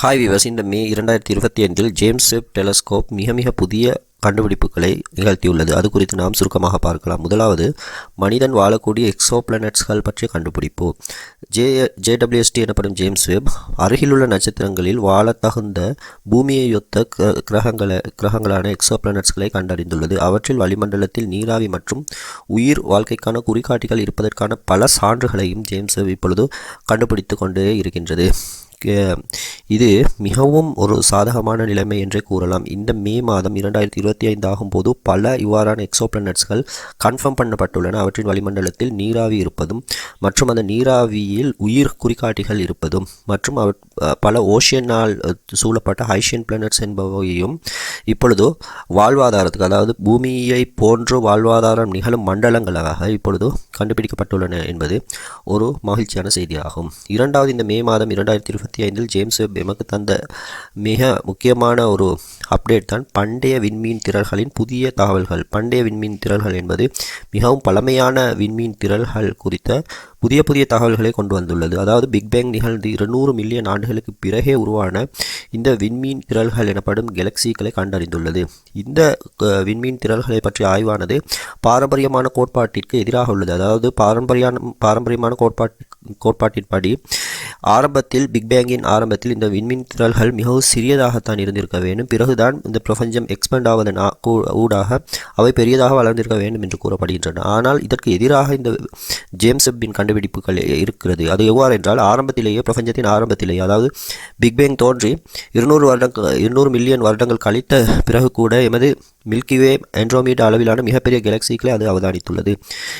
Hi விவஸ் இந்த மே இரண்டாயிரத்தி இருபத்தி ஐந்தில் ஜேம்ஸ் வெப் டெலஸ்கோப் மிக மிக புதிய கண்டுபிடிப்புகளை நிகழ்த்தியுள்ளது. அது குறித்து நாம் சுருக்கமாக பார்க்கலாம். முதலாவது மனிதன் வாழக்கூடிய எக்ஸோ பிளானட்ஸ்கள் பற்றிய கண்டுபிடிப்பு ஜே ஜேடபிள்யூஎஸ்டி எனப்படும் ஜேம்ஸ் வெப் அருகிலுள்ள நட்சத்திரங்களில் வாழத்தகுந்த பூமியை ஒத்த கிரகங்களை கிரகங்களான எக்ஸோ பிளானட்ஸ்களை கண்டறிந்துள்ளது. அவற்றில் வளிமண்டலத்தில் நீராவி மற்றும் உயிர் வாழ்க்கைக்கான குறிகாட்டிகள் இருப்பதற்கான பல சான்றுகளையும் ஜேம்ஸ் வெப் இப்பொழுது கண்டுபிடித்து கொண்டே இருக்கின்றது. இது மிகவும் ஒரு சாதகமான நிலைமை என்றே கூறலாம். இந்த மே மாதம் இரண்டாயிரத்தி இருபத்தி ஐந்து ஆகும்போது பல இவ்வாறான எக்ஸோபிளானட்ஸ்கள் கன்ஃபார்ம் பண்ணப்பட்டுள்ளன. அவற்றின் வளிமண்டலத்தில் நீராவி இருப்பதும் மற்றும் அந்த நீராவியில் உயிர் குறிகாட்டிகள் இருப்பதும் மற்றும் அவ பல ஓஷியனால் சூழப்பட்ட ஹைஷியன் பிளானட்ஸ் என்பவையும் இப்பொழுது வாழ்வாதாரத்துக்கு அதாவது பூமியை போன்று வாழ்வாதாரம் நிகழும் மண்டலங்களாக இப்பொழுது கண்டுபிடிக்கப்பட்டுள்ளன என்பது ஒரு மகிழ்ச்சியான செய்தியாகும். இரண்டாவது இந்த மே மாதம் இரண்டாயிரத்தி இருபத்தி ஐந்தில் ஜேம்ஸ் வெப் எமக்கு தந்த மிக முக்கியமான ஒரு அப்டேட் தான் பண்டைய விண்மீன் திரள்களின் புதிய தகவல்கள். பண்டைய விண்மீன் திரள்கள் என்பது மிகவும் பழமையான விண்மீன் திரள்கள் குறித்த புதிய புதிய தகவல்களை கொண்டு வந்துள்ளது. அதாவது பிக் பேங் நிகழ்ந்து இருநூறு மில்லியன் ஆண்டுகளுக்கு பிறகே உருவான இந்த விண்மீன் திரள்கள் எனப்படும் கெலக்சிகளை கண்டறிந்துள்ளது. இந்த விண்மீன் திரள்களை பற்றிய ஆய்வானது பாரம்பரியமான கோட்பாட்டிற்கு எதிராக உள்ளது. அதாவது பாரம்பரியான பாரம்பரியமான கோட்பாட்டு கோட்பாட்டின்படி ஆரம்பத்தில் பிக் பேங்கின் ஆரம்பத்தில் இந்த விண்மீன் திரள்கள் மிகவும் சிறியதாகத்தான் இருந்திருக்க வேண்டும். பிறகுதான் இந்த பிரபஞ்சம் எக்ஸ்பெண்ட் ஆவதன் ஊடாக அவை பெரியதாக வளர்ந்திருக்க வேண்டும் என்று கூறப்படுகின்றன. ஆனால் இதற்கு எதிராக இந்த ஜேம்ஸ் வெப்பின் கண்டுபிடிப்புகள் இருக்கிறது. அது எவ்வாறு என்றால் ஆரம்பத்திலேயே பிரபஞ்சத்தின் ஆரம்பத்திலேயே அதாவது பிக்பேங் தோன்றி இருநூறு வருடங்கள் இருநூறு மில்லியன் வருடங்கள் கழித்த பிறகு கூட எமது மில்கிவே ஆண்ட்ரோமீடா அளவிலான மிகப்பெரிய கேலக்சிகளை அது அவதானித்துள்ளது.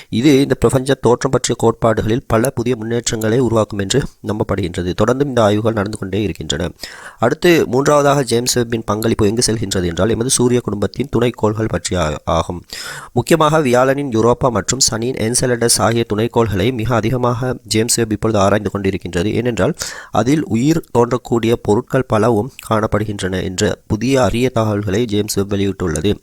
இது இந்த பிரபஞ்ச தோற்றம் பற்றிய கோட்பாடுகளில் பல புதிய முன்னேற்றங்களை உருவாக்கும் என்று நம்பப்படுகின்றது. தொடர்ந்தும் இந்த ஆய்வுகள் நடந்து கொண்டே இருக்கின்றன. அடுத்து மூன்றாவதாக ஜேம்ஸ் வெப்பின் பங்களிப்பு எங்கு செல்கின்றது என்றால் எமது சூரிய குடும்பத்தின் துணைக்கோள்கள் பற்றிய ஆகும். முக்கியமாக வியாழனின் யூரோப்பா மற்றும் சனியின் என்செலடஸ் ஆகிய துணைக்கோள்களை மிக அதிகமாக ஜேம்ஸ் வெப் இப்பொழுது ஆராய்ந்து கொண்டிருக்கின்றது. ஏனென்றால் அதில் உயிர் தோன்றக்கூடிய பொருட்கள் பலவும் காணப்படுகின்றன என்ற புதிய அரிய தகவல்களை ஜேம்ஸ் வெப் வெளியிட்டுள்ளது.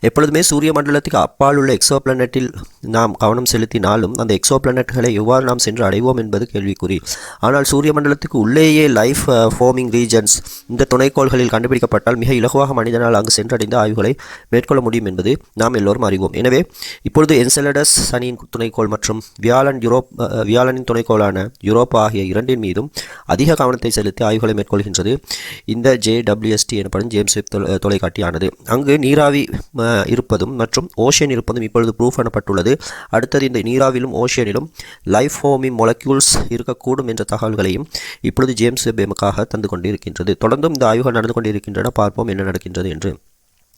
எப்பொழுதுமே சூரிய மண்டலத்துக்கு அப்பால் உள்ள எக்ஸோ பிளானட்டில் நாம் கவனம் செலுத்தினாலும் அந்த எக்ஸோ பிளானட்களை எவ்வாறு நாம் சென்று அடைவோம் என்பது கேள்விக்குறி. ஆனால் சூரிய மண்டலத்துக்கு உள்ளேயே லைஃப் ஃபார்மிங் ரீஜன்ஸ் இந்த துணைக்கோள்களில் கண்டுபிடிக்கப்பட்டால் மிக இலகுவாக மனிதனால் அங்கு சென்றடைந்த ஆய்வுகளை மேற்கொள்ள முடியும் என்பது நாம் எல்லோரும் அறிவோம். எனவே இப்பொழுது என்செலடஸ் சனியின் துணைக்கோள் மற்றும் வியாழன் யூரோப் uh, uh, வியாழனின் துணைக்கோளான யூரோப் ஆகிய இரண்டின் மீதும் அதிக கவனத்தை செலுத்தி ஆய்வுகளை மேற்கொள்கின்றது. இந்த ஜேடபிள்யூஎஸ்டி எனப்படும் ஜேம்ஸ் தொலை- தொலைக்காட்டியானது அங்கு நீராவி நீராவி இருப்பதும் மற்றும் ஓஷியன் இருப்பதும் இப்பொழுது ப்ரூஃப் பண்ணப்பட்டுள்ளது. அடுத்தது இந்த நீராவிலும் ஓஷியனிலும் லைஃப் ஹோமி மொலக்யூல்ஸ் இருக்கக்கூடும் என்ற தகவல்களையும் இப்பொழுது ஜேம்ஸ் வெப் எமக்காக தந்து கொண்டிருக்கின்றது. தொடர்ந்தும் இந்த ஆய்வுகள் நடந்து கொண்டிருக்கின்றன. பார்ப்போம் என்ன நடக்கின்றது என்று.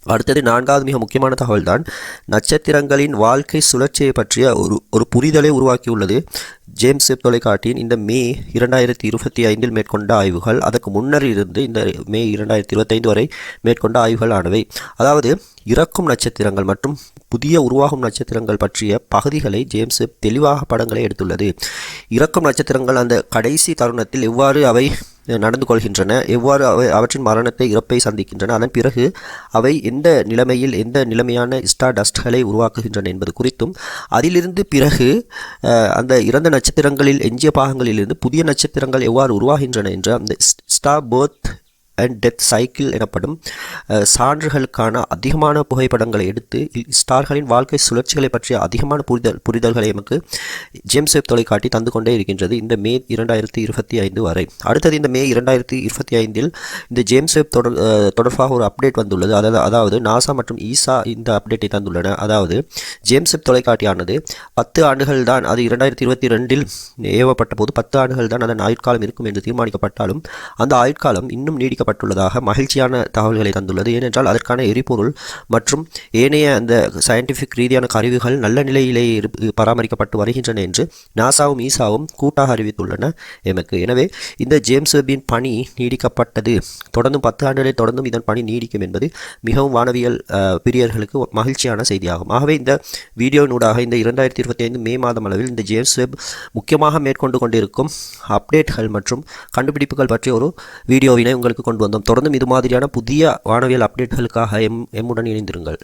அடுத்தது நான்காவது மிக முக்கியமான தகவல்தான் நட்சத்திரங்களின் வாழ்க்கை சுழற்சியை பற்றிய ஒரு ஒரு புரிதலை உருவாக்கியுள்ளது. ஜேம்ஸ் வெப் தொலைக்காட்டியின் இந்த மே இரண்டாயிரத்தி இருபத்தி ஐந்தில் மேற்கொண்ட ஆய்வுகள் அதற்கு முன்னர் இருந்து இந்த மே இரண்டாயிரத்தி இருபத்தைந்து வரை மேற்கொண்ட ஆய்வுகள் ஆனவை அதாவது இறக்கும் நட்சத்திரங்கள் மற்றும் புதிய உருவாகும் நட்சத்திரங்கள் பற்றிய பகுதிகளை ஜேம்ஸ் வெப் தெளிவாக படங்களை எடுத்துள்ளது. இறக்கும் நட்சத்திரங்கள் அந்த கடைசி தருணத்தில் எவ்வாறு அவை நடந்து கொள்கின்றன. எவ்வாறு அவை அவற்றின் மரணத்தை இறப்பை சந்திக்கின்றன? அதன் பிறகு அவை எந்த நிலைமையில் எந்த நிலைமையான ஸ்டா டஸ்ட்களை உருவாக்குகின்றன என்பது குறித்தும் அதிலிருந்து பிறகு அந்த இறந்த நட்சத்திரங்களில் எஞ்சிய பாகங்களிலிருந்து புதிய நட்சத்திரங்கள் எவ்வாறு உருவாகின்றன என்ற அந்த ஸ்டா பேர்த் அண்ட் டெத் சைக்கிள் எனப்படும் சான்றுகளுக்கான அதிகமான புகைப்படங்களை எடுத்து ஸ்டார்களின் வாழ்க்கை சுழற்சிகளை பற்றிய அதிகமான புரிதல் புரிதல்களை நமக்கு ஜேம்ஸ் வெப் தொலைக்காட்டி தந்து கொண்டே இருக்கின்றது இந்த மே இரண்டாயிரத்தி இருபத்தி ஐந்து வரை. அடுத்தது இந்த மே இரண்டாயிரத்தி இருபத்தி ஐந்தில் இந்த ஜேம்ஸ் வெப் தொடர் தொடர்பாக ஒரு அப்டேட் வந்துள்ளது. அதாவது அதாவது நாசா மற்றும் ஈசா இந்த அப்டேட்டை தந்துள்ளன. அதாவது ஜேம்ஸ் வெப் தொலைக்காட்டியானது பத்து ஆண்டுகள் தான் அது இரண்டாயிரத்தி இருபத்தி ரெண்டில் ஏவப்பட்ட போது பத்து ஆண்டுகள் தான் அதன் ஆயுட்காலம் இருக்கும் என்று தீர்மானிக்கப்பட்டாலும் அந்த ஆயுட்காலம் இன்னும் நீடிக்க நீடிக்கப்பட்டுள்ளதாக மகிழ்ச்சியான தகவல்களை தந்துள்ளது. ஏனென்றால் அதற்கான எரிபொருள் மற்றும் ஏனைய அந்த சயின்டிஃபிக் ரீதியான கருவிகள் நல்ல நிலையிலேயே பராமரிக்கப்பட்டு வருகின்றன என்று நாசாவும் ஈசாவும் கூட்டாக அறிவித்துள்ளன. எமக்கு எனவே இந்த ஜேம்ஸ் வெப்பின் பணி நீடிக்கப்பட்டது. தொடர்ந்தும் பத்து ஆண்டுகளை தொடர்ந்தும் இதன் பணி நீடிக்கும் என்பது மிகவும் வானவியல் பிரியர்களுக்கு மகிழ்ச்சியான செய்தியாகும். ஆகவே இந்த வீடியோனூடாக இந்த இரண்டாயிரத்தி இருபத்தி ஐந்து மே மாதம் அளவில் இந்த ஜேம்ஸ் வெப் முக்கியமாக மேற்கொண்டு கொண்டிருக்கும் அப்டேட்கள் மற்றும் கண்டுபிடிப்புகள் பற்றிய ஒரு வீடியோவினை உங்களுக்கு கொண்டு வந்தோம். தொடர்ந்தும் இது மாதிரியான புதிய வானவியல் அப்டேட்களுக்காக எம் எம்முடன் இணைந்திருங்கள்.